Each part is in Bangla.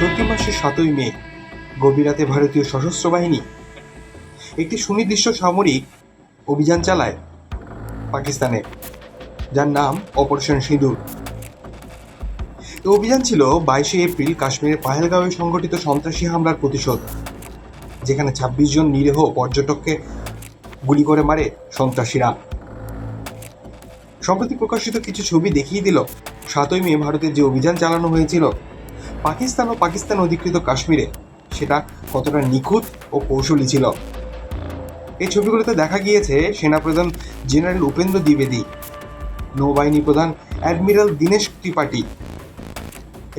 সাতই মে, গভীর রাতে ভারতীয় সশস্ত্র বাহিনী একটি সুনির্দিষ্ট সামরিক অভিযান চালায় পাকিস্তানে, যার নাম অপারেশন সিঁদুর। অভিযান ছিল বাইশে এপ্রিল কাশ্মীরের পাহেলগাঁওয়ে সংঘটিত সন্ত্রাসী হামলার প্রতিশোধ, যেখানে ছাব্বিশ জন নিরীহ পর্যটককে গুলি করে মারে সন্ত্রাসীরা। সম্প্রতি প্রকাশিত কিছু ছবি দেখিয়ে দিল, সাতই মে ভারতের যে অভিযান চালানো হয়েছিল পাকিস্তান ও পাকিস্তান অধিকৃত কাশ্মীরে সেটা কতটা নিখুঁত ও কৌশলী ছিল। এই ছবিগুলোতে দেখা গিয়েছে সেনাপ্রধান জেনারেল উপেন্দ্র দ্বিবেদী, নৌবাহিনী প্রধান অ্যাডমিরাল দীনেশ ত্রিপাঠী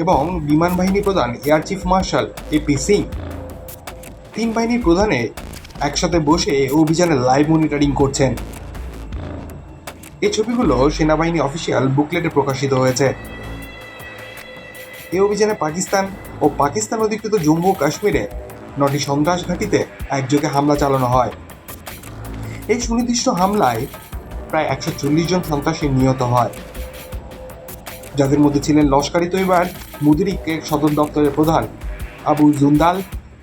এবং বিমান বাহিনী প্রধান air chief marshal AP Singh. তিন বাহিনীর প্রধানে একসাথে বসে অভিযানের লাইভ মনিটরিং করছেন। এই ছবিগুলো সেনাবাহিনী অফিসিয়াল বুকলেটে প্রকাশিত হয়েছে। এই অভিযানে পাকিস্তান ও পাকিস্তান অধিকৃত জম্মু ও কাশ্মীরে নটি সন্ত্রাস ঘাঁটিতে একযোগে হামলা চালানো হয়। এই সুনির্দিষ্ট হামলায় প্রায় একশো চল্লিশ জন সন্ত্রাসী নিহত হয়। যাদের মধ্যে ছিলেন লস্করি তৈবার মুদিরিকের সদর দপ্তরের প্রধান আবু জুন্দাল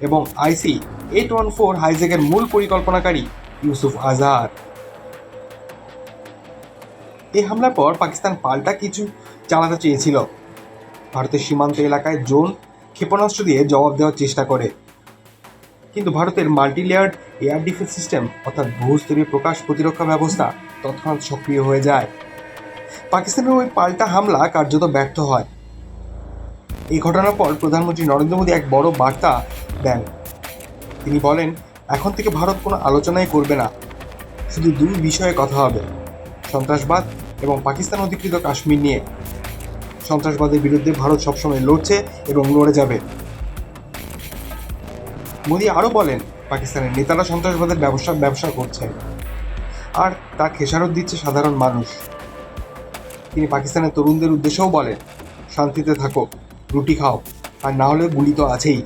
এবং আইসি এইট ওয়ান ফোর হাইজেকের মূল পরিকল্পনাকারী ইউসুফ আজহার। এই হামলার পর পাকিস্তান পাল্টা কিছু চালাতে চেয়েছিল। ভারতের সীমান্ত এলাকায় ড্রোন ক্ষেপণাস্ত্র দিয়ে জবাব দেওয়ার চেষ্টা করে। কিন্তু ভারতের multi layered air defence system অর্থাৎ বহুস্তরীয় প্রকাশ প্রতিরক্ষা ব্যবস্থা তৎক্ষণাৎ সক্রিয় হয়ে যায়। পাকিস্তানের ওই পাল্টা হামলা কার্যত ব্যর্থ হয়। এই ঘটনার পর প্রধানমন্ত্রী নরেন্দ্র মোদী এক বড় বার্তা দেন। তিনি বলেন, এখন থেকে ভারত কোনো আলোচনাই করবে না। শুধু দুই বিষয়ে কথা হবে। সন্ত্রাসবাদ এবং পাকিস্তান অধিকৃত কাশ্মীর নিয়ে। সন্ত্রাসবাদের বিরুদ্ধে ভারত সবসময় লড়ছে এবং লড়ে যাবে। মোদী আরও বলেন, পাকিস্তানের নেতারা সন্ত্রাসবাদের ব্যবসা ব্যবসা করছে। আর তা খেসারত দিচ্ছে সাধারণ মানুষ। তিনি পাকিস্তানের তরুণদের উদ্দেশ্যেও বলেন, শান্তিতে থাকো, রুটি খাও, আর না হলে গুলি তো আছেই।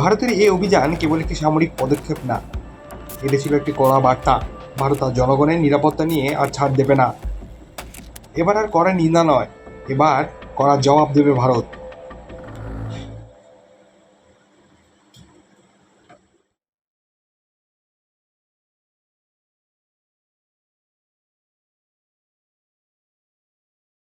ভারতের এই অভিযান কেবল একটি সামরিক পদক্ষেপ না। এটা ছিল একটি কড়া বার্তা। ভারত তার জনগণের নিরাপত্তা নিয়ে আর ছাড় দেবে না। এবার আর কড়া নিন্দা নয়। এবার কড়া জবাব দেবে ভারত।